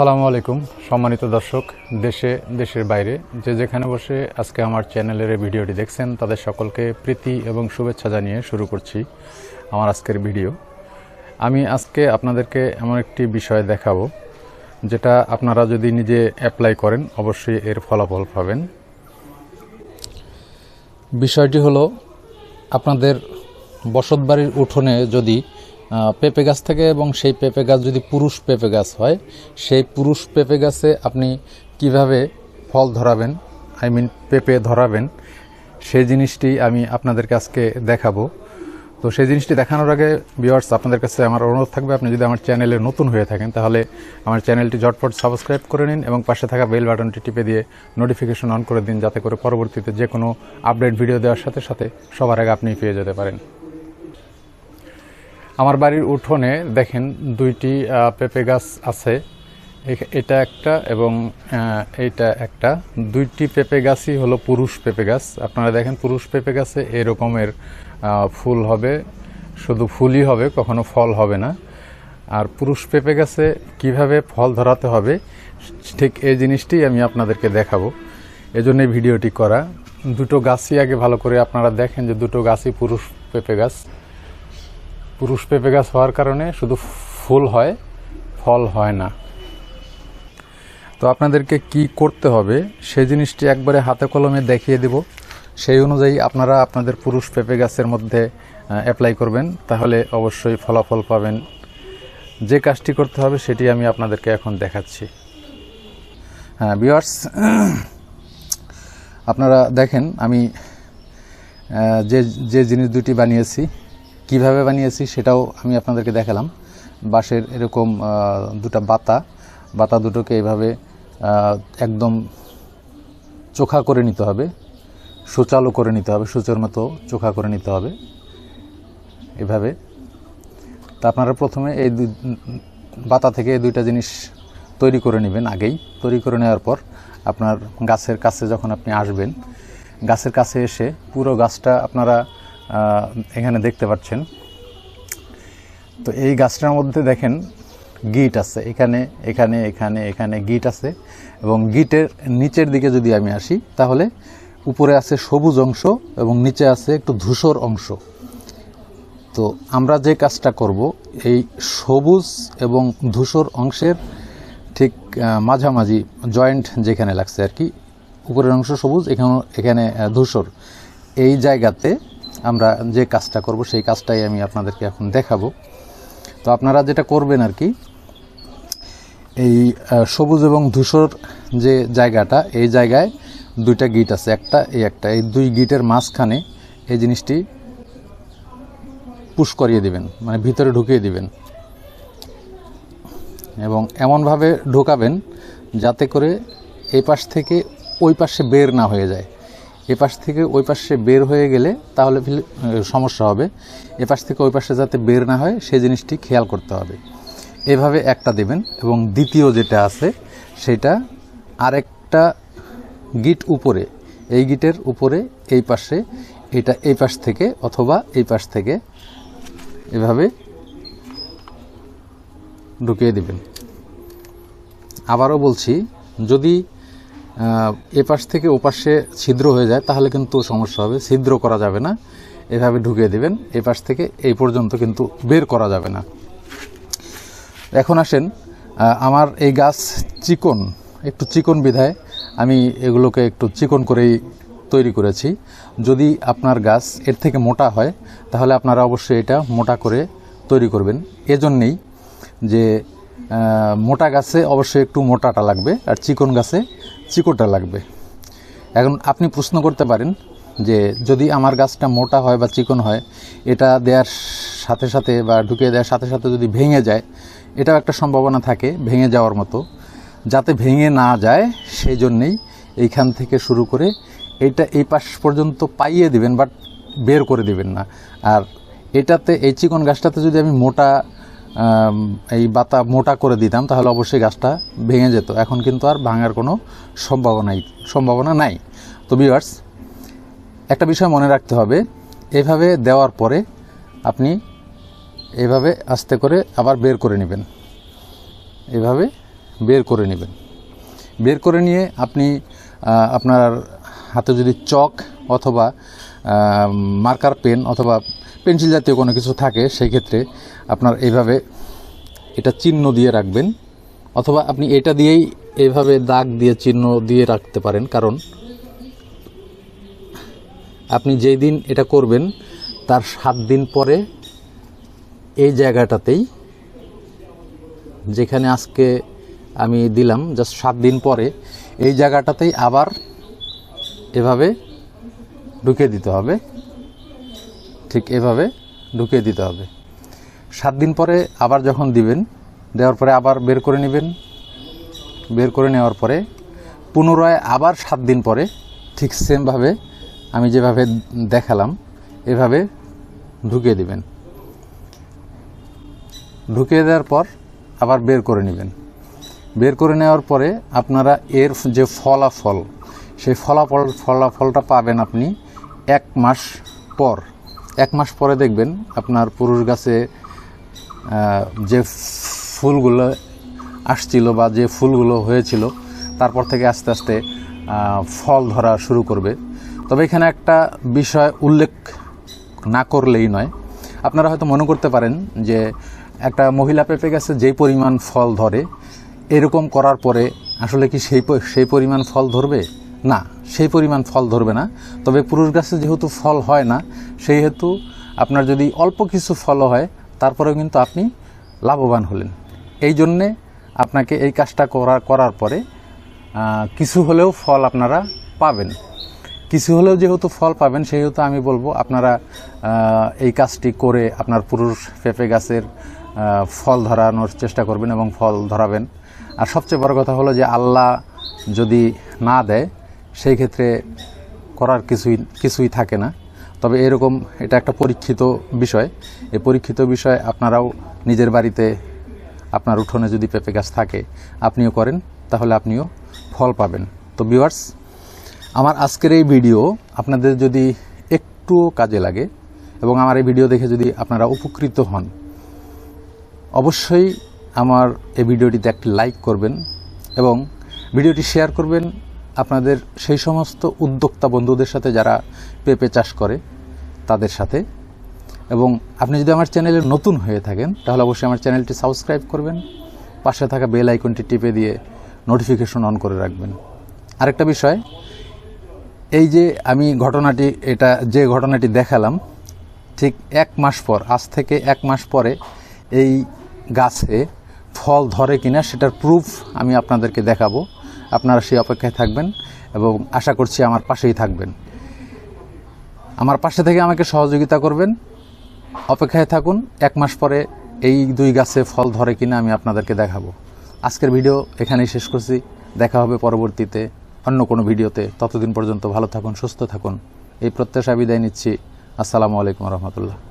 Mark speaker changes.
Speaker 1: আসসালামু আলাইকুম, সম্মানিত দর্শক, দেশে, দেশের বাইরে। যে যেখানে বসে আজকে আমার চ্যানেলের ভিডিওটি দেখছেন, তাদের সকলকে প্রীতি এবং শুভেচ্ছা জানিয়ে শুরু করছি আমার আজকের ভিডিও। আমি আজকে আপনাদেরকে এমন একটি বিষয় দেখাবো, যেটা আপনারা যদি নিজে অ্যাপ্লাই করেন, অবশ্যই এর ফলাফল পাবেন। বিষয়টি হলো, আপনাদের বসতবাড়ির উঠোনে যদি পেঁপে গাছ থেকে এবং সেই পেঁপে গাছ যদি পুরুষ পেঁপে গাছ হয়, সেই পুরুষ পেঁপে গাছে আপনি কীভাবে ফল ধরাবেন? আই মিন পেঁপে ধরাবেন। সেই জিনিসটি আমি আপনাদেরকে আজকে দেখাবো। তো সেই জিনিসটি দেখানোর আগে ভিউয়ার্স আপনাদের কাছে আমার অনুরোধ থাকবে, আপনি যদি আমার চ্যানেলে নতুন হয়ে থাকেন, তাহলে আমার চ্যানেলটি ঝটপট সাবস্ক্রাইব করে নিন এবং পাশে থাকা বেল বাটনটি টিপে দিয়ে নোটিফিকেশন অন করে দিন, যাতে করে পরবর্তীতে যে কোনো আপডেট ভিডিও দেওয়ার সাথে সাথে সবার আগে আপনি পেয়ে যেতে পারেন। আমার বাড়ির উঠোনে দেখেন দুইটি পেঁপে গাছ আছে। এটা একটা এবং এইটা একটা। দুইটি পেঁপে গাছই হলো পুরুষ পেঁপে গাছ। আপনারা দেখেন পুরুষ পেঁপে গাছে এরকমের ফুল হবে। শুধু ফুলই হবে, কখনো ফল হবে না। আর পুরুষ পেঁপে গাছে কীভাবে ফল ধরাতে হবে, ঠিক এই জিনিসটি আমি আপনাদেরকে দেখাবো। এজন্য এই ভিডিওটি করা। দুটো গাছই আগে ভালো করে আপনারা দেখেন যে দুটো গাছই পুরুষ পেঁপে গাছ। পুরুষ পেঁপে গাছ হওয়ার কারণে শুধু ফুল হয়, ফল হয় না। তো আপনাদেরকে কি করতে হবে, সেই জিনিসটি একবারে হাতে কলমে দেখিয়ে দেব। সেই অনুযায়ী আপনারা আপনাদের পুরুষ পেঁপে গাছের মধ্যে অ্যাপ্লাই করবেন। তাহলে অবশ্যই ফলাফল পাবেন। যে কাজটি করতে হবে, সেটি আমি আপনাদেরকে এখন দেখাচ্ছি। হ্যাঁ বিয়ার্স আপনারা দেখেন, আমি যে যে জিনিস দুটি বানিয়েছি কীভাবে বানিয়েছি সেটাও আমি আপনাদেরকে দেখালাম। বাঁশের এরকম দুটা বাতা বাতা দুটোকে এভাবে একদম চোখা করে নিতে হবে সুচালো করে নিতে হবে, সূচের মতো চোখা করে নিতে হবে এভাবে। তা আপনারা প্রথমে এই বাতা থেকে এই দুইটা জিনিস তৈরি করে নেবেন আগেই। তৈরি করে নেওয়ার পর আপনার গাছের কাছে যখন আপনি আসবেন, গাছের কাছে এসে পুরো গাছটা আপনারা এখানে দেখতে পাচ্ছেন। তো এই গাছটার মধ্যে দেখেন গিট আছে। এখানে এখানে এখানে এখানে গিট আছে এবং গিটের নিচের দিকে যদি আমি আসি, তাহলে উপরে আছে সবুজ অংশ এবং নিচে আছে একটু ধূসর অংশ। তো আমরা যে কাজটা করব, এই সবুজ এবং ধূসর অংশের ঠিক মাঝামাঝি জয়েন্ট যেখানে লাগছে আর কি, উপরের অংশ সবুজ, এখানে এখানে ধূসর। এই জায়গাতে আমরা যে কাজটা করব, সেই কাজটাই আমি আপনাদেরকে এখন দেখাবো। তো আপনারা যেটা করবেন আর কি, এই সবুজ এবং ধূসর যে জায়গাটা, এই জায়গায় দুইটা গিট আছে, একটা, এই একটা। এই দুই গিটের মাঝখানে এই জিনিসটি পুশ করিয়ে দিবেন মানে ভিতরে ঢুকিয়ে দিবেন। এবং এমনভাবে ঢোকাবেন যাতে করে এই পাশ থেকে ওই পাশে বের না হয়ে যায়। এ পাশ থেকে ওই পাশে বের হয়ে গেলে তাহলে সমস্যা হবে। এ পাশ থেকে ওই পাশে যাতে বের না হয় সেই জিনিসটি খেয়াল করতে হবে। এভাবে একটা দেবেন এবং দ্বিতীয় যেটা আছে, সেটা আরেকটা গিট উপরে, এই গিটের উপরে এই পাশে, এটা এই পাশ থেকে অথবা এই পাশ থেকে এভাবে ঢুকিয়ে দেবেন। আবারও বলছি, যদি আহ, এ পাশ থেকে ও পাশে ছিদ্র হয়ে যায় তাহলে কিন্তু সমস্যা হবে। ছিদ্র করা যাবে না। এভাবে ঢুকিয়ে দেবেন। এই পাশ থেকে এই পর্যন্ত কিন্তু বের করা যাবে না। এখন আসেন আমার এই গাছ চিকন একটু চিকন বিধায় আমি এগুলোকে একটু চিকন করেই তৈরি করেছি। যদি আপনার গাছ এর থেকে মোটা হয় তাহলে আপনারা অবশ্যই এটা মোটা করে তৈরি করবেন। এজন্যেই যে মোটা গাছে অবশ্যই একটু মোটাটা লাগবে আর চিকন গাছে চিকোটা লাগবে। এখন আপনি প্রশ্ন করতে পারেন যে যদি আমার গাছটা মোটা হয় বা চিকন হয়, এটা দেওয়ার সাথে সাথে বা ঢুকিয়ে দেওয়ার সাথে সাথে যদি ভেঙে যায়, এটাও একটা সম্ভাবনা থাকে ভেঙে যাওয়ার মতো। যাতে ভেঙে না যায়, সেই জন্যেই এইখান থেকে শুরু করে এটা এই পাশ পর্যন্ত পাইয়ে দিবেন, বাট বের করে দিবেন না। আর এটাতে, এই চিকন গাছটাতে যদি আমি মোটা এই বাতা মোটা করে দিতাম, তাহলে অবশ্যই গাছটা ভেঙে যেত। এখন কিন্তু আর ভাঙার কোনো সম্ভাবনাই সম্ভাবনা নাই। তো বিয়ার্স একটা বিষয় মনে রাখতে হবে, এভাবে দেওয়ার পরে আপনি এভাবে আস্তে করে আবার বের করে নেবেন। এভাবে বের করে নেবেন। বের করে নিয়ে আপনি আপনার হাতে যদি চক অথবা মার্কার পেন অথবা পেন্সিল জাতীয় কোনো কিছু থাকে, সেই ক্ষেত্রে আপনার এইভাবে এটা চিহ্ন দিয়ে রাখবেন। অথবা আপনি এটা দিয়েই এইভাবে দাগ দিয়ে চিহ্ন দিয়ে রাখতে পারেন, কারণ আপনি যেই দিন এটা করবেন, তার সাত দিন পরে এই জায়গাটাতেই যেখানে আজকে আমি দিলাম জাস্ট সাত দিন পরে এই জায়গাটাতেই আবার এভাবে ঢুকিয়ে দিতে হবে। ঠিক এভাবে ঢুকিয়ে দিতে হবে। সাত দিন পরে আবার যখন দিবেন, দেওয়ার পরে আবার বের করে নেবেন। বের করে নেওয়ার পরে পুনরায় আবার সাত দিন পরে ঠিক সেমভাবে আমি যেভাবে দেখালাম, এভাবে ঢুকিয়ে দিবেন। ঢুকিয়ে দেওয়ার পর আবার বের করে নেবেন। বের করে নেওয়ার পরে আপনারা এর যে ফলাফল, সেই ফলাফল, ফলাফলটা পাবেন আপনি এক মাস পর, এক মাস পরে দেখবেন আপনার পুরুষ গাছে যে ফুলগুলো আসছিল বা যে ফুলগুলো হয়েছিল, তারপর থেকে আস্তে আস্তে ফল ধরা শুরু করবে। তবে এখানে একটা বিষয় উল্লেখ না করলেই নয়। আপনারা হয়তো মনে করতে পারেন যে একটা মহিলা পেঁপে গাছে যেই পরিমাণ ফল ধরে, এরকম করার পরে আসলে কি সেই সেই পরিমাণ ফল ধরবে? না, সেই পরিমাণ ফল ধরবে না। তবে পুরুষ গাছে যেহেতু ফল হয় না সেই হেতু আপনার যদি অল্প কিছু ফল হয়, তারপরেও কিন্তু আপনি লাভবান হলেন। এই জন্যে আপনাকে এই কাজটা করার করার পরে কিছু হলেও ফল আপনারা পাবেন। কিছু হলেও যেহেতু ফল পাবেন, সেহেতু আমি বলব আপনারা এই কাজটি করে আপনার পুরুষ পেঁপে গাছের ফল ধরানোর চেষ্টা করবেন এবং ফল ধরাবেন। আর সবচেয়ে বড় কথা হলো যে আল্লাহ যদি না দেয় সেই ক্ষেত্রে করার কিছুই কিছুই থাকে না। তবে এরকম এটা একটা পরীক্ষিত বিষয়। এই পরীক্ষিত বিষয় আপনারাও নিজের বাড়িতে আপনার উঠোনে যদি পেঁপে গাছ থাকে, আপনিও করেন, তাহলে আপনিও ফল পাবেন। তো ভিউয়ার্স আমার আজকের এই ভিডিও আপনাদের যদি একটুও কাজে লাগে এবং আমার এই ভিডিও দেখে যদি আপনারা উপকৃত হন, অবশ্যই আমার এই ভিডিওটিতে একটি লাইক করবেন এবং ভিডিওটি শেয়ার করবেন আপনাদের সেই সমস্ত উদ্যোক্তা বন্ধুদের সাথে যারা পেঁপে চাষ করে, তাদের সাথে। এবং আপনি যদি আমার চ্যানেলে নতুন হয়ে থাকেন, তাহলে অবশ্যই আমার চ্যানেলটি সাবস্ক্রাইব করবেন। পাশে থাকা বেল আইকনটি টিপে দিয়ে নোটিফিকেশন অন করে রাখবেন। আরেকটা বিষয়, এই যে আমি ঘটনাটি, এটা যে ঘটনাটি দেখালাম, ঠিক এক মাস পর, আজ থেকে এক মাস পরে এই গাছে ফল ধরে কিনা, সেটার প্রুফ আমি আপনাদেরকে দেখাবো। আপনারা সেই অপেক্ষায় থাকবেন এবং আশা করছি আমার পাশেই থাকবেন। আমার পাশে থেকে আমাকে সহযোগিতা করবেন। অপেক্ষায় থাকুন, এক মাস পরে এই দুই গাছে ফল ধরে কিনা আমি আপনাদেরকে দেখাবো। আজকের ভিডিও এখানেই শেষ করছি। দেখা হবে পরবর্তীতে অন্য কোনো ভিডিওতে। ততদিন পর্যন্ত ভালো থাকুন, সুস্থ থাকুন। এই প্রত্যাশা বিদায় নিচ্ছি। আসসালামু আলাইকুম রহমতুল্লাহ।